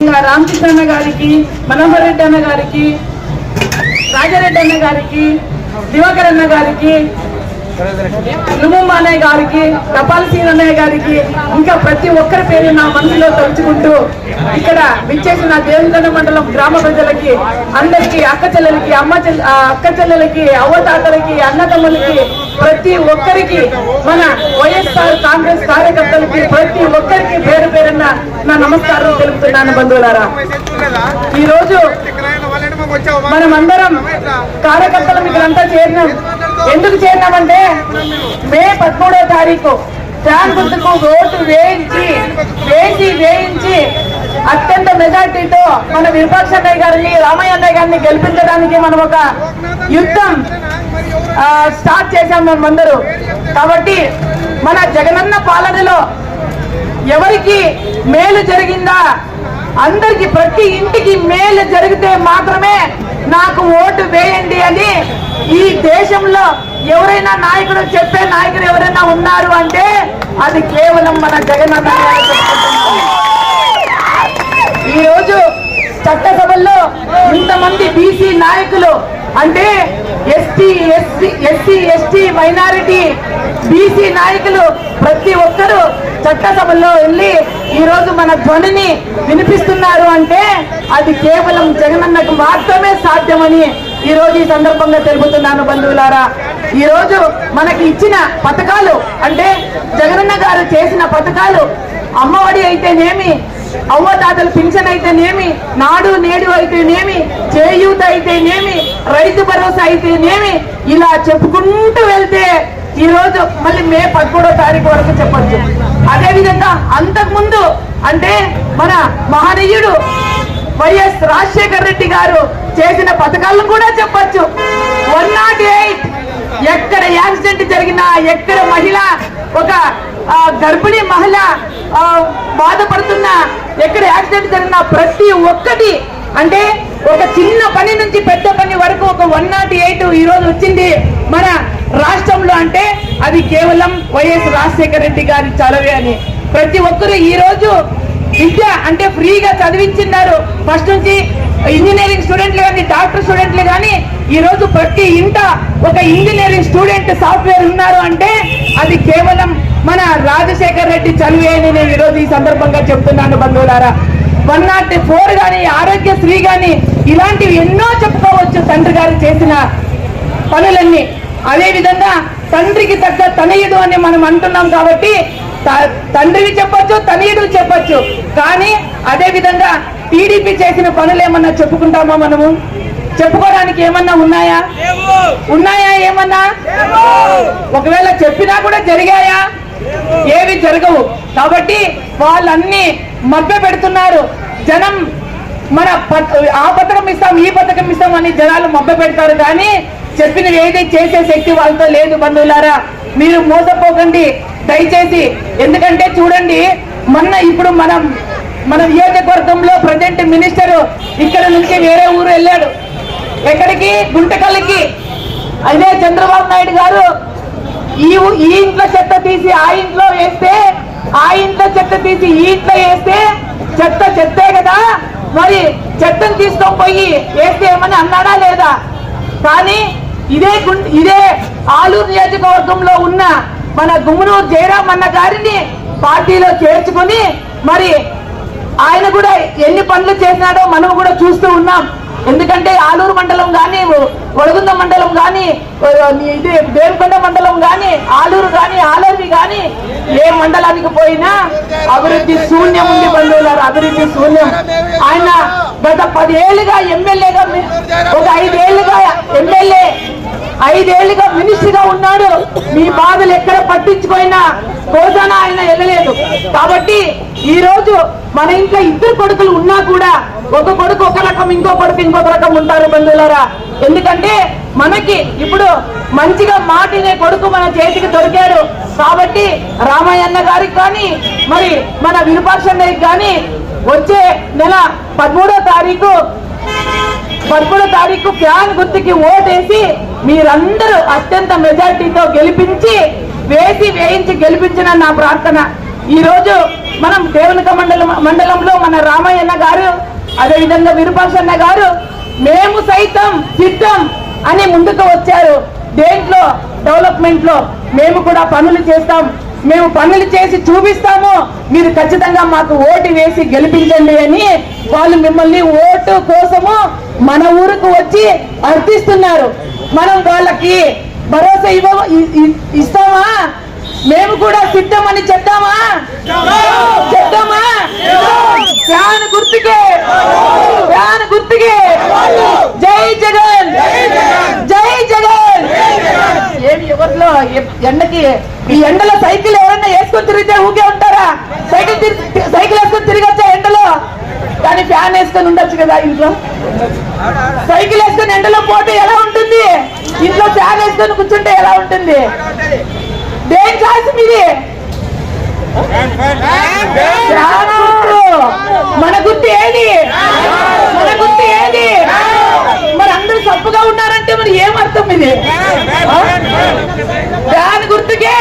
ఇంకా రామకృష్ణ గారికి మనోహర్ రెడ్డి అన్న గారికి రాజారెడ్డి అన్న గారికి దివాకర్ అన్న గారికి లుముమ్మ అన్నయ్య గారికి కపాల్ సింగ్ అన్నయ్య గారికి ఇంకా ప్రతి ఒక్కరి పేరు నా మనసులో తలుచుకుంటూ ఇక్కడ విచ్చేసిన దేవగణ మండలం గ్రామ ప్రజలకి అందరికి అక్క చెల్లెలకి అమ్మ అక్క చెల్లెలకి అవ్వతాతలకి అన్నదమ్ములకి ప్రతి ఒక్కరికి మన వైఎస్ఆర్ కాంగ్రెస్ కార్యకర్తలకి ప్రతి ఒక్కరికి పేరు పేరున్న నా నమస్కారం తెలుపుతున్నాను బంధువులారా. ఈరోజు మనం అందరం కార్యకర్తలు ఇక్కడంతా చేరినాం. ఎందుకు చేరినామంటే మే పదమూడో తారీఖు. ఫ్యాన్ గుర్తుకు ఓటు వేయించి వేసి వేయించి అత్యంత మెజార్టీతో మన విరూపాక్ష అన్నయ్య గారిని రామయ్య అన్నయ్య గారిని గెలిపించడానికి మనం ఒక యుద్ధం స్టార్ట్ చేశాం మనం అందరూ. కాబట్టి మన జగనన్న పాలనలో ఎవరికి మేలు జరిగిందా అందరికి ప్రతి ఇంటికి మేలు జరిగితే మాత్రమే నాకు ఓటు వేయండి అని ఈ దేశంలో ఎవరైనా నాయకుడు చెప్పే నాయకుడు ఎవరైనా ఉన్నారు అంటే అది కేవలం మన జగన్ అన్న ఈరోజు చట్టసభల్లో ఇంతమంది బీసీ నాయకులు అంటే ST SC SC ST minority BC నాయకులు ప్రతి ఒక్కరూ చట్టసభల్లో వెళ్ళి ఈరోజు మన ధ్వనిని వినిపిస్తున్నారు అంటే అది కేవలం జగనన్నకు మాత్రమే సాధ్యమని ఈరోజు ఈ సందర్భంగా తెలుపుతున్నాను బంధువులారా. ఈరోజు మనకి ఇచ్చిన పథకాలు అంటే జగనన్న గారు చేసిన పథకాలు అమ్మఒడి అయితేనేమి అవ్వ తాతల పింఛన్ అయితేనేమి నాడు నేడు అయితేనేమి చేయూత అయితేనేమి రైతు భరోసా అయితేనేమి ఇలా చెప్పుకుంటూ వెళ్తే ఈ రోజు మళ్ళీ మే పదమూడో తారీఖు వరకు చెప్పొచ్చు. అదేవిధంగా అంతకుముందు అంటే మన మహనీయుడు వైఎస్ రాజశేఖర్ రెడ్డి గారు చేసిన పథకాలను కూడా చెప్పచ్చు. వన్ నాట్ ఎయిట్ ఎక్కడ యాక్సిడెంట్ జరిగినా ఎక్కడ మహిళ ఒక ఆ, గర్భిణీ మహిళ బాధపడుతున్న ఎక్కడ యాక్సిడెంట్ జరిగిన ప్రతి ఒక్కటి అంటే ఒక చిన్న పని నుంచి పెద్ద పని వరకు ఒక వన్ నాట్ ఎయిట్ ఈ రోజు వచ్చింది. మన రాష్ట్రంలో అంటే అది కేవలం వైఎస్ రాజశేఖర రెడ్డి గారి చలవే అని. ప్రతి ఒక్కరు ఈ రోజు విద్య అంటే ఫ్రీగా చదివించినారు ఫస్ట్ నుంచి ఇంజనీరింగ్ డాక్టర్ స్టూడెంట్లు కానీ ఈరోజు ప్రతి ఇంట ఒక ఇంజనీరింగ్ స్టూడెంట్ సాఫ్ట్వేర్ ఉన్నారు అంటే అది కేవలం మన రాజశేఖర్ రెడ్డి చదివే అని నేను ఈ ఈ సందర్భంగా చెప్తున్నాను బంధువులారా. వన్ నాట్ ఫోర్ కానీ ఆరోగ్యశ్రీ కానీ ఇలాంటివి ఎన్నో చెప్పుకోవచ్చు తండ్రి గారు చేసిన పనులన్నీ. అదే విధంగా తండ్రికి తగ్గ తనయుడు అని మనం అంటున్నాం కాబట్టి త- తండ్రిని చెప్పొచ్చు తనయుడు చెప్పొచ్చు. కానీ అదే విధంగా టీడీపీ చేసిన పనులు ఏమన్నా చెప్పుకుంటామా మనము? చెప్పుకోవడానికి ఏమన్నా ఉన్నాయా? ఉన్నాయా ఏమన్నా? ఒకవేళ చెప్పినా కూడా జరిగాయా? ఏవి జరగవు. కాబట్టి వాళ్ళన్నీ మభ్య పెడుతున్నారు. జనం మన ప- ఆ పథకం ఇస్తాం ఈ పథకం ఇస్తాం అని జనాలు మభ్య పెడతారు. కానీ చెప్పినవి ఏది చేసే శక్తి వాళ్ళతో లేదు బంధువులారా. మీరు మోసపోకండి. దయచేసి ఎందుకంటే చూడండి మొన్న ఇప్పుడు మనం మన నియోజకవర్గంలో ప్రజెంట్ మినిస్టర్ ఇక్కడ నుంచి వేరే ఊరు వెళ్ళాడు. ఎక్కడికి? గుంటకల్లికి. అదే చంద్రబాబు నాయుడు గారు ఈ ఈ ఇంట్లో చెత్త తీసి ఆ ఇంట్లో వేస్తే ఆ ఇంట్లో చెత్త తీసి ఈ ఇంట్లో వేస్తే చెత్త చెత్తే కదా. మరి చెత్తను తీసుకొని పోయి వేస్తే ఏమని అన్నాడా లేదా? కానీ ఇదే ఇదే ఆలూరు నియోజకవర్గంలో ఉన్న మన గుమ్మనూరు జయరాం అన్న గారిని పార్టీలో చేర్చుకొని మరి ఆయన కూడా ఎన్ని పనులు చేసినాడో మనం కూడా చూస్తూ ఉన్నాం. ఎందుకంటే ఆలూరు మండలం కానీ వడగుంద మండలం కానీ ఇది దేవకొండ మండలం కానీ ఆలూరు కానీ ఆలూరు కానీ ఏ మండలానికి పోయినా అభివృద్ధి శూన్యం ఉంది బంధువులారు అభివృద్ధి శూన్యం. ఆయన గత పదేళ్ళుగా ఎమ్మెల్యేగా ఒక ఐదేళ్ళుగా ఎమ్మెల్యే ఐదేళ్ళుగా మినిస్టర్గా ఉన్నాడు. మీ బాధలు ఎక్కడ పట్టించుకోయినా కోసన ఆయన వెళ్ళలేదు. కాబట్టి ఈ రోజు మన ఇంట్లో ఇద్దరు కొడుకులు ఉన్నా కూడా ఒక కొడుకు ఒక రకం ఇంకో కొడుకు ఇంకొక రకం ఉంటారు బంధువులారా? ఎందుకంటే మనకి ఇప్పుడు మంచిగా మాటినే కొడుకు మన చేతికి దొరికాడు. కాబట్టి రామాయన్న గారికి కానీ మరి మన విరూపాక్షన్నయ్యకి కానీ వచ్చే నెల పదమూడో తారీఖు పదమూడో తారీఖు ఫ్యాన్ గుర్తుకి ఓటేసి మీరందరూ అత్యంత మెజార్టీతో గెలిపించి వేసి వేయించి గెలిపించిన నా ప్రార్థన. ఈరోజు మనం దేవునిక మండలం మండలంలో మన రామయ్యన్న గారు అదేవిధంగా విరూపాక్షన్న గారు మేము సైతం సిద్ధం అని ముందుకు వచ్చారు. దేంట్లో? డెవలప్మెంట్లో. మేము కూడా పనులు చేస్తాం. మేము పనులు చేసి చూపిస్తాము. మీరు ఖచ్చితంగా మాకు ఓటు వేసి గెలిపించండి అని వాళ్ళు మిమ్మల్ని ఓటు కోసము మన ఊరుకు వచ్చి అర్థిస్తున్నారు. మనం వాళ్ళకి భరోసా ఇవ్వ ఇస్తామా? మేము కూడా సిద్ధమని చెప్తామా? చెప్తామా? ఫ్యాన్ గుర్తుకే. ఫ్యాన్ గుర్తుకే. జై జగన్. జై జగన్. ఏమి ఎవరిలో ఎండకి ఈ ఎండలో సైకిల్ ఎవరన్నా వేసుకొని తిరిగితే ఊకే ఉంటారా? సైకిల్ తిరిగి సైకిల్ వేసుకొని తిరగచ్చా ఎండలో? కానీ ఫ్యాన్ వేసుకొని ఉండొచ్చు కదా ఇంట్లో? సైకిల్ వేసుకొని ఎండలో పోతే ఎలా ఉంటుంది? ఇంట్లో ఫ్యాన్ వేసుకొని కూర్చుంటే ఎలా ఉంటుంది? దేని ఛాయిస్ మీది? మన గుర్తు ఏది? మన గుర్తు ఏది? మరి అందరు సప్పుగా ఉన్నారంటే మరి ఏం అర్థం ఇది? దాని గుర్తుకే.